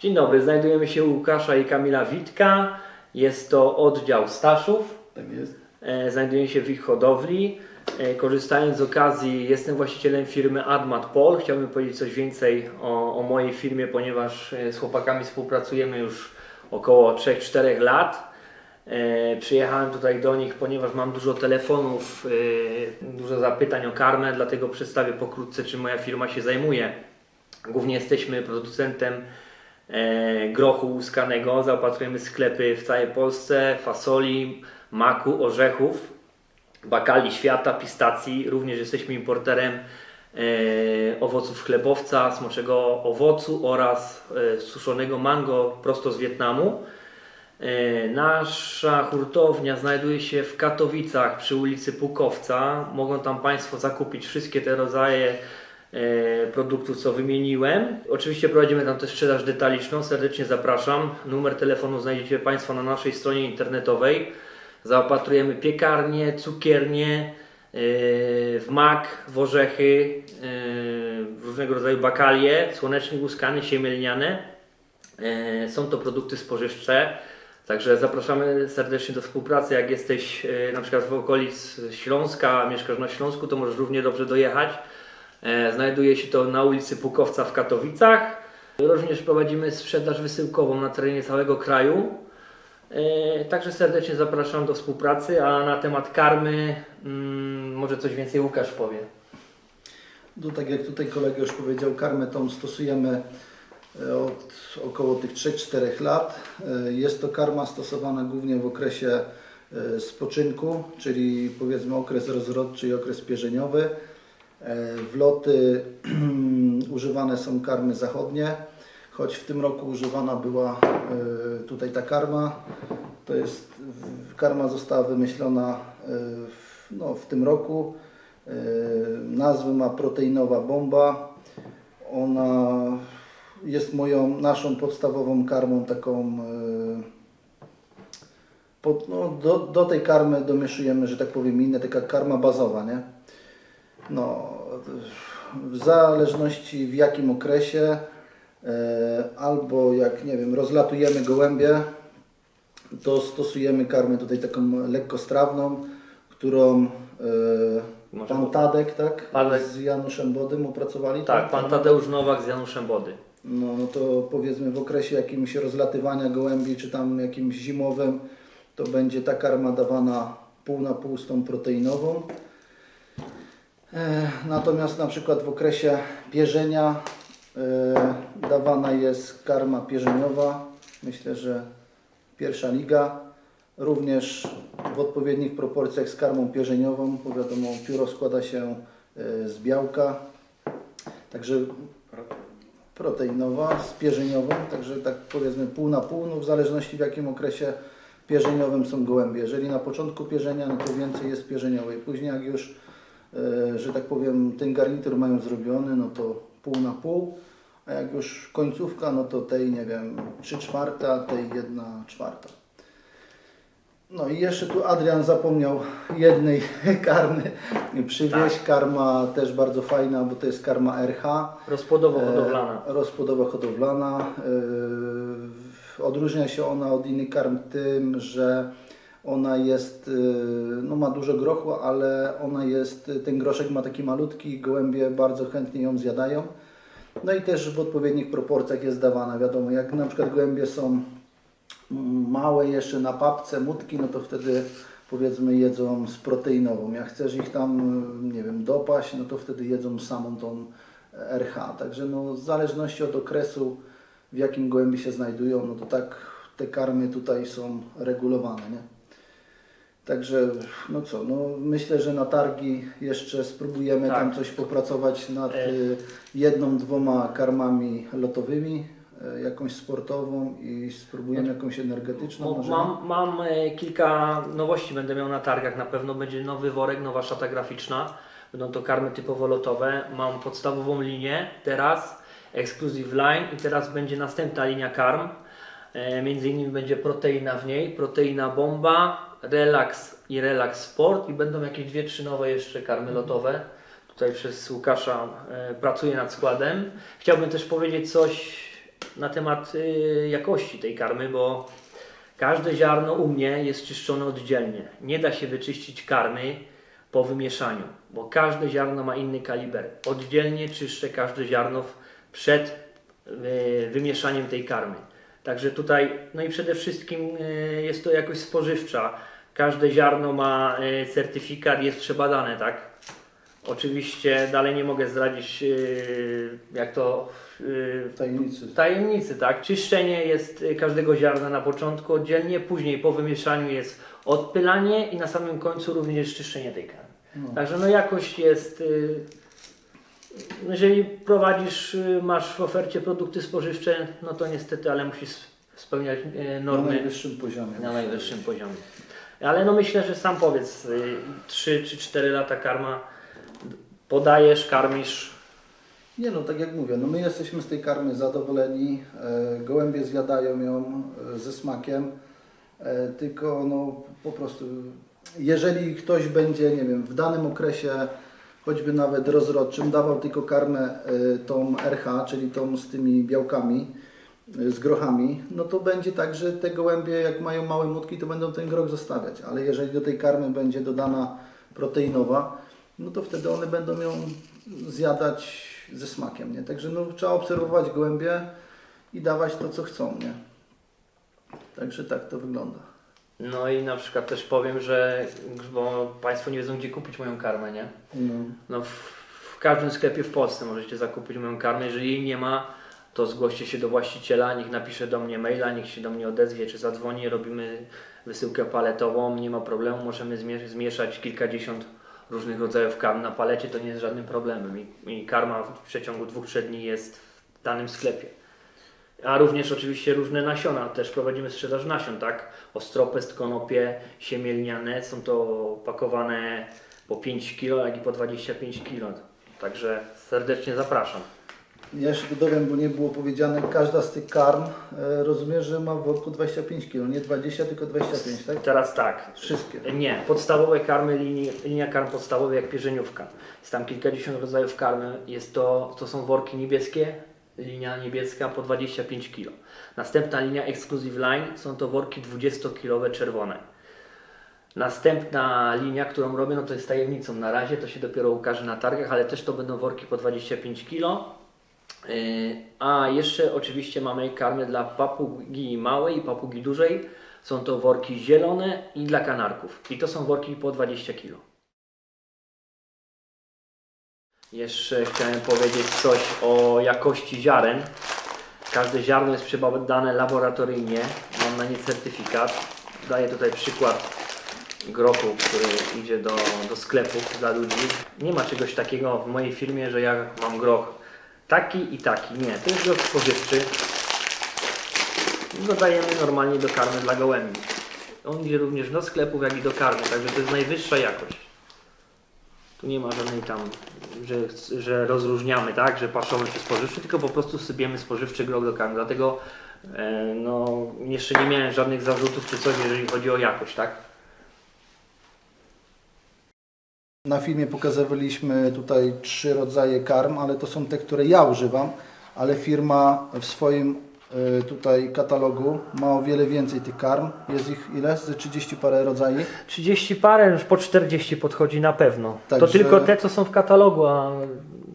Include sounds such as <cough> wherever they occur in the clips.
Dzień dobry, znajdujemy się u Łukasza i Kamila Witka. Jest to oddział Staszów. Tak jest. E, Znajduję się w ich hodowli. E, Korzystając z okazji, jestem właścicielem firmy Admat Pol. Chciałbym powiedzieć coś więcej o, o mojej firmie, ponieważ e, z chłopakami współpracujemy już około 3-4 lat. Przyjechałem tutaj do nich, ponieważ mam dużo telefonów, dużo zapytań o karmę, dlatego przedstawię pokrótce, czym moja firma się zajmuje. Głównie jesteśmy producentem grochu łuskanego. Zaopatrujemy sklepy w całej Polsce, fasoli, maku, orzechów, bakali świata, pistacji. Również jesteśmy importerem e, owoców chlebowca, smoczego owocu oraz e, suszonego mango prosto z Wietnamu. E, Nasza hurtownia znajduje się w Katowicach przy ulicy Pukowca. Mogą tam Państwo zakupić wszystkie te rodzaje e, produktów, co wymieniłem. Oczywiście prowadzimy tam też sprzedaż detaliczną. Serdecznie zapraszam. Numer telefonu znajdziecie Państwo na naszej stronie internetowej. Zaopatrujemy piekarnie, cukiernie, e, w mak, w orzechy, e, różnego rodzaju bakalie, słonecznik łuskany, siemielniane. E, Są to produkty spożywcze, także zapraszamy serdecznie do współpracy. Jak jesteś e, na przykład w okolic Śląska, mieszkasz na Śląsku, to możesz równie dobrze dojechać. E, Znajduje się to na ulicy Pukowca w Katowicach. Również prowadzimy sprzedaż wysyłkową na terenie całego kraju. E, Także serdecznie zapraszam do współpracy, a na temat karmy mm, może coś więcej Łukasz powie. No, tak jak tutaj kolega już powiedział, karmę tą stosujemy e, od około tych 3-4 lat. Jest to karma stosowana głównie w okresie spoczynku, czyli powiedzmy okres rozrodczy i okres pierzeniowy. E, W loty <clears throat> używane są karmy zachodnie, choć w tym roku używana była e, tutaj ta karma. To jest, karma została wymyślona e, w, no, w tym roku. Nazwę ma proteinowa bomba. Ona jest moją, naszą podstawową karmą taką pod, no, do, do tej karmy domieszujemy, że tak powiem, inne, taka karma bazowa, nie? No, w zależności w jakim okresie, e, albo jak, nie wiem, rozlatujemy gołębie, to stosujemy karmę tutaj taką lekkostrawną, którą e, pan Tadek, tak? Tadek. Z Januszem Bodym opracowali. Tak, tą pan? Tadeusz Nowak z Januszem Body. No, no to powiedzmy w okresie jakimś rozlatywania gołębi, czy tam jakimś zimowym, to będzie ta karma dawana pół na pół z tą proteinową. E, Natomiast na przykład w okresie pierzenia e, dawana jest karma pierzeniowa. Myślę, że pierwsza liga. Również w odpowiednich proporcjach z karmą pierzeniową, bo wiadomo, pióro składa się e, z białka. Także proteinowa z pierzeniową, także tak powiedzmy pół na pół, no w zależności w jakim okresie pierzeniowym są gołębie. Jeżeli na początku pierzenia, no to więcej jest pierzeniowej. Później jak już, że tak powiem, ten garnitur mają zrobiony, no to pół na pół, a jak już końcówka, no to tej, nie wiem, 3 czwarta, tej 1 czwarta. No i jeszcze tu Adrian zapomniał jednej <laughs> karmy przywieźć. Karma też bardzo fajna, bo to jest karma RH. Rozpłodowo-hodowlana. E, Rozpłodowa hodowlana. E, Odróżnia się ona od innych karm tym, że ona jest, e, no ma dużo grochu, ale ona jest, ten groszek ma taki malutki, gołębie bardzo chętnie ją zjadają. No i też w odpowiednich proporcjach jest dawana. Wiadomo, jak na przykład gołębie są mm, małe jeszcze na papce, mutki, no to wtedy powiedzmy jedzą z proteinową. Jak chcesz ich tam, y, nie wiem, dopaść, no to wtedy jedzą samą tą RH. Także no, w zależności od okresu, w jakim gołębie się znajdują, no to tak te karmy tutaj są regulowane, nie? Także, no co, no myślę, że na targi jeszcze spróbujemy Tak. tam coś popracować nad E. y, jedną, dwoma karmami lotowymi, y, jakąś sportową i spróbujemy jakąś energetyczną. Może. Mam, mam e, kilka nowości, będę miał na targach. Na pewno będzie nowy worek, nowa szata graficzna. Będą to karmy typowo lotowe. Mam podstawową linię teraz, Exclusive Line i teraz będzie następna linia karm. E, Między innymi będzie proteina w niej, proteina bomba, relax i relax sport i będą jakieś dwie, trzy nowe jeszcze karmy lotowe. Tutaj przez Łukasza e, pracuję nad składem. Chciałbym też powiedzieć coś na temat y, jakości tej karmy, bo każde ziarno u mnie jest czyszczone oddzielnie. Nie da się wyczyścić karmy po wymieszaniu, bo każde ziarno ma inny kaliber. Oddzielnie czyszczę każde ziarno przed wymieszaniem tej karmy. Także tutaj, no i przede wszystkim y, jest to jakość spożywcza. Każde ziarno ma y, certyfikat, jest przebadane, tak? Oczywiście dalej nie mogę zdradzić, y, jak to Tajemnicy. tajemnicy, tak? Czyszczenie jest każdego ziarna na początku oddzielnie, później po wymieszaniu jest odpylanie i na samym końcu również czyszczenie tej karmy. No. Także no jakość jest. Y, Jeżeli prowadzisz, y, masz w ofercie produkty spożywcze, no to niestety, ale musisz spełniać y, Na normy najwyższym poziomie. na najwyższym poziomie. Ale no myślę, że sam powiedz, y, 3 czy 4 lata karma podajesz, karmisz. Nie no, tak jak mówię, no my jesteśmy z tej karmy zadowoleni. E, gołębie zjadają ją e, ze smakiem. E, tylko no po prostu, jeżeli ktoś będzie, nie wiem, w danym okresie, choćby nawet rozrodczym, dawał tylko karmę e, tą RH, czyli tą z tymi białkami, e, z grochami, no to będzie tak, że te gołębie, jak mają małe mutki, to będą ten groch zostawiać. Ale jeżeli do tej karmy będzie dodana proteinowa, no to wtedy one będą ją zjadać ze smakiem, nie? Także no, trzeba obserwować gołębie i dawać to, co chcą, nie? Także tak to wygląda. No i na przykład też powiem, że bo Państwo nie wiedzą gdzie kupić moją karmę, nie? No. No w, w każdym sklepie w Polsce możecie zakupić moją karmę. Jeżeli jej nie ma, to zgłoście się do właściciela, niech napisze do mnie maila, niech się do mnie odezwie czy zadzwoni. Robimy wysyłkę paletową, nie ma problemu, możemy zmie- zmieszać kilkadziesiąt różnych rodzajów karm na palecie, to nie jest żadnym problemem. I, i karma w przeciągu dwóch, trzech dni jest w danym sklepie. A również oczywiście różne nasiona, też prowadzimy sprzedaż nasion, tak? Ostropest, konopie, siemielniane, są to pakowane po 5 kg, jak i po 25 kg. Także serdecznie zapraszam. Ja tu dowiem, bo nie było powiedziane, każda z tych karm e, rozumiem, że ma w worku 25 kg, nie 20, tylko 25, tak? Teraz tak, Wszystkie. nie, podstawowe karmy, linii, linia karm podstawowych jak pierzeniówka. Jest tam kilkadziesiąt rodzajów karmy, jest to, to są worki niebieskie, linia niebieska po 25 kg. Następna linia Exclusive Line są to worki 20-kilowe czerwone. Następna linia, którą robię, no to jest tajemnicą na razie, to się dopiero ukaże na targach, ale też to będą worki po 25 kg. Yy, A jeszcze oczywiście mamy karmy dla papugi małej i papugi dużej. Są to worki zielone i dla kanarków. I to są worki po 20 kg. Jeszcze chciałem powiedzieć coś o jakości ziaren. Każde ziarno jest przebadane laboratoryjnie. Mam na nie certyfikat. Daję tutaj przykład grochu, który idzie do, do sklepów dla ludzi. Nie ma czegoś takiego w mojej firmie, że ja mam groch taki i taki. Nie, to jest groch spożywczy. I go dajemy normalnie do karmy dla gołębi. On idzie również do sklepów, jak i do karmy, także to jest najwyższa jakość. Tu nie ma żadnej tam, że, że rozróżniamy, tak, że paszowy czy spożywczy, tylko po prostu sypiemy spożywczy groch do karmy. Dlatego e, no, jeszcze nie miałem żadnych zarzutów czy coś, jeżeli chodzi o jakość, tak? Na filmie pokazywaliśmy tutaj trzy rodzaje karm, ale to są te, które ja używam, ale firma w swoim tutaj katalogu ma o wiele więcej tych karm. Jest ich ile? Ze 30 parę rodzajów. 30 parę, już po 40 podchodzi na pewno. To Także- tylko te, co są w katalogu, a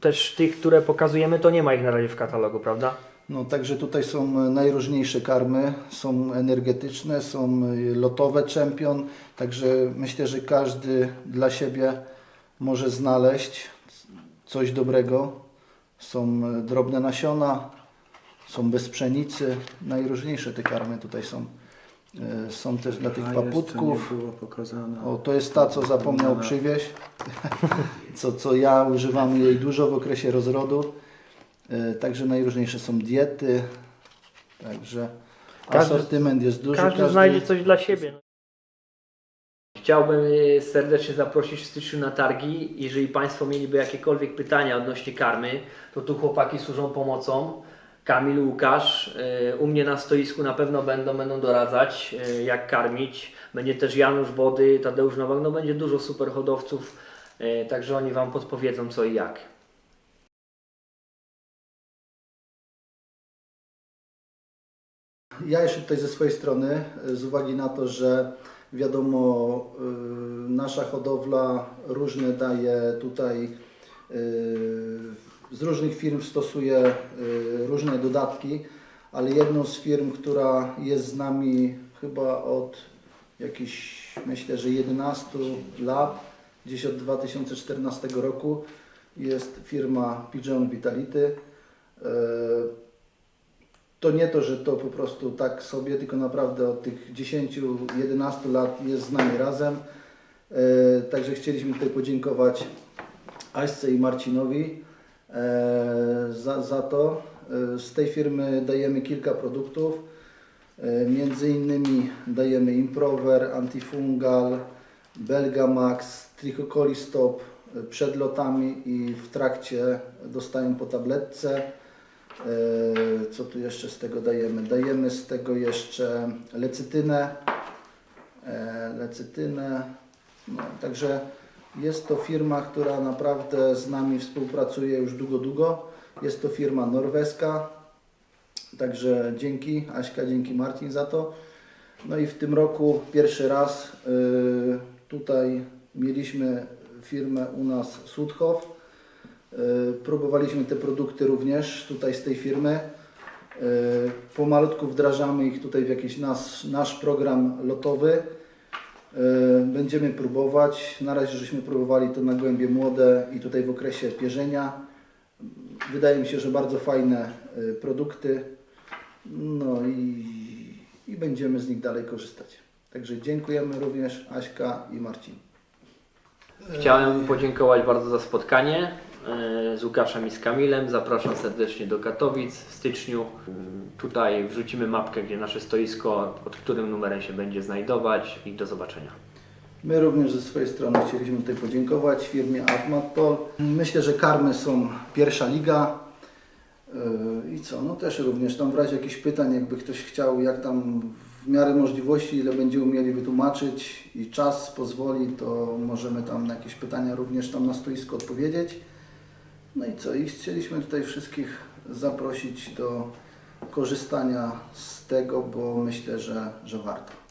też tych, które pokazujemy, to nie ma ich na razie w katalogu, prawda? No, także tutaj są e, najróżniejsze karmy, są energetyczne, są e, lotowe czempion, także myślę, że każdy dla siebie może znaleźć coś dobrego. Są drobne nasiona, są bez pszenicy, najróżniejsze te karmy tutaj są. E, Są też dla tych paputków. O, to jest ta, co zapomniał przywieźć, <laughs> co, co ja używam jej dużo w okresie rozrodu. E, Także najróżniejsze są diety, także Każdy- asortyment jest duży. Każdy, znajdzie coś dla siebie. Chciałbym y, serdecznie zaprosić w styczniu na targi. Jeżeli Państwo mieliby jakiekolwiek pytania odnośnie karmy, to tu chłopaki służą pomocą. Kamil, Łukasz, y, u mnie na stoisku na pewno będą, będą doradzać, y, jak karmić. Będzie też Janusz Body, Tadeusz Nowak, no będzie dużo super hodowców, y, także oni Wam podpowiedzą co i jak. Ja jeszcze tutaj ze swojej strony, z uwagi na to, że wiadomo, nasza hodowla różne daje tutaj, z różnych firm stosuje y, różne dodatki, ale jedną z firm, która jest z nami chyba od jakichś, myślę, że 11 lat, gdzieś od 2014 roku, jest firma Pigeon Vitality. Y, to nie to, że to po prostu tak sobie, tylko naprawdę od tych 10-11 lat jest z nami razem. E, Także chcieliśmy tutaj podziękować Aśce i Marcinowi za, za to. E, Z tej firmy dajemy kilka produktów. E, Między innymi dajemy Improver, Antifungal, Belgamax, Trichocolistop e, przed lotami i w trakcie dostają po tabletce. E, Co tu jeszcze z tego dajemy? Dajemy z tego jeszcze lecytynę. e, Lecytynę. No, także jest to firma, która naprawdę z nami współpracuje już długo, długo. Jest to firma norweska. Także dzięki Aśka, dzięki Marcin za to. No i w tym roku pierwszy raz y, tutaj mieliśmy firmę u nas Sudhof. Y, Próbowaliśmy te produkty również tutaj z tej firmy. Y, Pomalutku wdrażamy ich tutaj w jakiś nasz, nasz program lotowy. Y, Będziemy próbować. Na razie żeśmy próbowali to na gołębie młode i tutaj w okresie pierzenia. Wydaje mi się, że bardzo fajne y, produkty. No i, i będziemy z nich dalej korzystać. Także dziękujemy również Aśka i Marcin. Chciałem podziękować bardzo za spotkanie e, z Łukaszem i z Kamilem. Zapraszam serdecznie do Katowic w styczniu. Tutaj wrzucimy mapkę, gdzie nasze stoisko, pod którym numerem się będzie znajdować i do zobaczenia. My również ze swojej strony chcieliśmy tutaj podziękować firmie Atmatpol. Myślę, że karmy są pierwsza liga. Yy, I co? No też również tam w razie jakichś pytań, jakby ktoś chciał, jak tam w miarę możliwości, ile będziemy umieli wytłumaczyć i czas pozwoli, to możemy tam na jakieś pytania również tam na stoisku odpowiedzieć. No i co? I chcieliśmy tutaj wszystkich zaprosić do korzystania z tego, bo myślę, że, że warto.